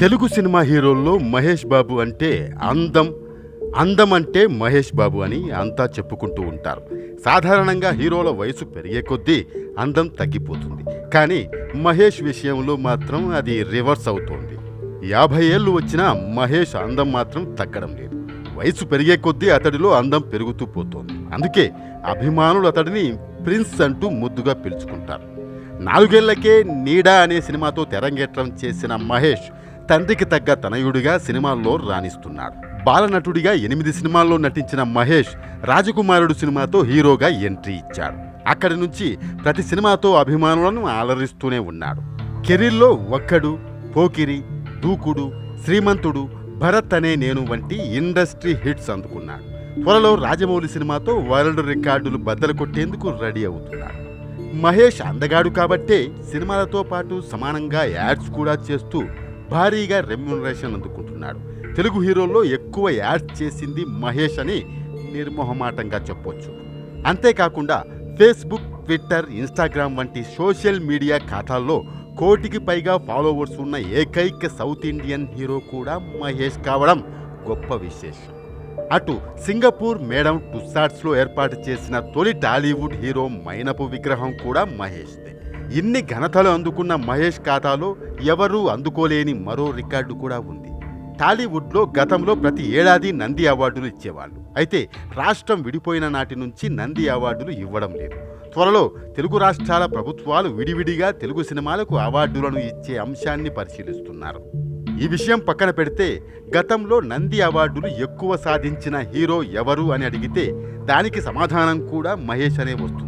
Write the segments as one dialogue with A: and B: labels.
A: Telugu cinema హీరోల్లో మహేష్ బాబు అంటే అందం అందం అంటే మహేష్ బాబు అని అంతా చెప్పుకుంటూ ఉంటారు. సాధారణంగా హీరోల వయసు పెరిగే కొద్దీ అందం తగ్గిపోతుంది. కానీ మహేష్ విషయంలో మాత్రం అది రివర్స్ అవుతోంది. యాభై ఏళ్ళు వచ్చినా మహేష్ అందం మాత్రం తగ్గడం లేదు. వయసు పెరిగే కొద్దీ అతడిలో అందం పెరుగుతూ పోతోంది. అందుకే అభిమానులు అతడిని ప్రిన్స్ అంటూ ముద్దుగా పిలుచుకుంటారు. నాలుగేళ్ళకే నీడా అనే సినిమాతో తెరంగేట్రం చేసిన మహేష్ తండ్రికి తగ్గ తనయుడిగా సినిమాల్లో రాణిస్తున్నాడు. బాలనటుడిగా ఎనిమిది సినిమాల్లో నటించిన మహేష్ రాజకుమారుడు సినిమాతో హీరోగా ఎంట్రీ ఇచ్చాడు. అక్కడి నుంచి ప్రతి సినిమాతో అభిమానులను ఆలరిస్తూనే ఉన్నాడు. కెరీర్లో ఒక్కడు పోకిరి దూకుడు శ్రీమంతుడు భరత్ అనే నేను వంటి ఇండస్ట్రీ హిట్స్ అందుకున్నాడు. త్వరలో రాజమౌళి సినిమాతో వరల్డ్ రికార్డులు బద్దలు కొట్టేందుకు రెడీ అవుతున్నాడు. మహేష్ అందగాడు కాబట్టే సినిమాలతో పాటు సమానంగా యాడ్స్ కూడా చేస్తూ భారీగా రెమ్యునరేషన్ అందుకుంటున్నాడు. తెలుగు హీరోల్లో ఎక్కువ యాడ్ చేసింది మహేష్ అని నిర్మోహమాటంగా చెప్పొచ్చు. అంతేకాకుండా ఫేస్బుక్ ట్విట్టర్ ఇన్స్టాగ్రామ్ వంటి సోషల్ మీడియా ఖాతాల్లో కోటికి పైగా ఫాలోవర్స్ ఉన్న ఏకైక సౌత్ ఇండియన్ హీరో కూడా మహేష్ కావడం గొప్ప విశేషం. అటు సింగపూర్ మేడం టుస్సాట్స్లో ఏర్పాటు చేసిన తొలి టాలీవుడ్ హీరో మైనపు విగ్రహం కూడా మహేష్ ఇన్ని ఘనతలు అందుకున్న మహేష్ ఖాతాలో ఎవరూ అందుకోలేని మరో రికార్డు కూడా ఉంది. టాలీవుడ్లో గతంలో ప్రతి ఏడాది నంది అవార్డులు ఇచ్చేవాళ్ళు. అయితే రాష్ట్రం విడిపోయిన నాటి నుంచి నంది అవార్డులు ఇవ్వడం లేదు. త్వరలో తెలుగు రాష్ట్రాల ప్రభుత్వాలు విడివిడిగా తెలుగు సినిమాలకు అవార్డులను ఇచ్చే అంశాన్ని పరిశీలిస్తున్నారు. ఈ విషయం పక్కన పెడితే గతంలో నంది అవార్డులు ఎక్కువ సాధించిన హీరో ఎవరు అని అడిగితే దానికి సమాధానం కూడా మహేష్ అనే వస్తుంది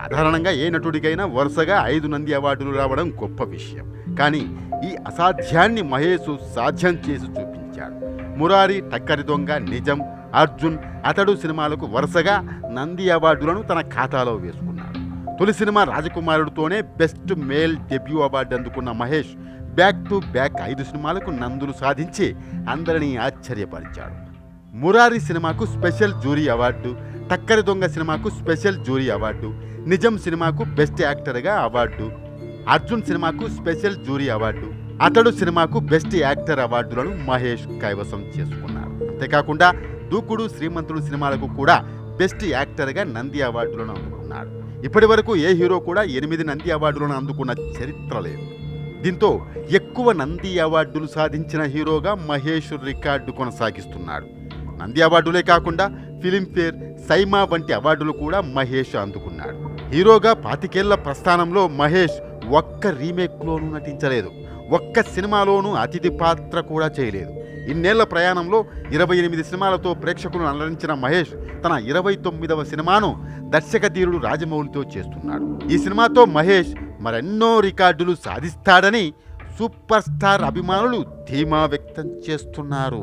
A: సాధారణంగా ఏ నటుడికైనా వరుసగా ఐదు నంది అవార్డులు రావడం గొప్ప విషయం. కానీ ఈ అసాధ్యాన్ని మహేష్ సాధ్యం చేసి చూపించాడు. మురారి టక్కరి దొంగ నిజం అర్జున్ అతడు సినిమాలకు వరుసగా నంది అవార్డులను తన ఖాతాలో వేసుకున్నాడు. తొలి సినిమా రాజకుమారుడితోనే బెస్ట్ మేల్ డెబ్యూ అవార్డు అందుకున్న మహేష్ బ్యాక్ టు బ్యాక్ ఐదు సినిమాలకు నందులు సాధించి అందరినీ ఆశ్చర్యపరిచాడు. మురారి సినిమాకు స్పెషల్ జూరీ అవార్డు టక్కరి దొంగ సినిమాకు స్పెషల్ జూరీ అవార్డు నిజం సినిమాకు బెస్ట్ యాక్టర్గా అవార్డు అర్జున్ సినిమాకు స్పెషల్ జూరీ అవార్డు అతడు సినిమాకు బెస్ట్ యాక్టర్ అవార్డులను మహేష్ కైవసం చేసుకున్నారు. అంతేకాకుండా దూకుడు శ్రీమంతుడు సినిమాలకు కూడా బెస్ట్ యాక్టర్గా నంది అవార్డులను అందుకున్నాడు ఇప్పటి వరకు ఏ హీరో కూడా ఎనిమిది నంది అవార్డులను అందుకున్న చరిత్ర లేదు. దీంతో ఎక్కువ నంది అవార్డులు సాధించిన హీరోగా మహేష్ రికార్డు కొనసాగిస్తున్నాడు. నంది అవార్డులే కాకుండా ఫిలింఫేర్ సైమా వంటి అవార్డులు కూడా మహేష్ అందుకున్నాడు. హీరోగా పాతికేళ్ళ ప్రస్థానంలో మహేష్ ఒక్క రీమేక్లోనూ నటించలేదు. ఒక్క సినిమాలోనూ అతిథి పాత్ర కూడా చేయలేదు. ఇన్నేళ్ళ ప్రయాణంలో ఇరవై ఎనిమిది సినిమాలతో ప్రేక్షకులను అలరించిన మహేష్ తన ఇరవై తొమ్మిదవ సినిమాను దర్శక ధీరుడు రాజమౌళితో చేస్తున్నాడు. ఈ సినిమాతో మహేష్ మరెన్నో రికార్డులు సాధిస్తాడని సూపర్ స్టార్ అభిమానులు ధీమా వ్యక్తం చేస్తున్నారు.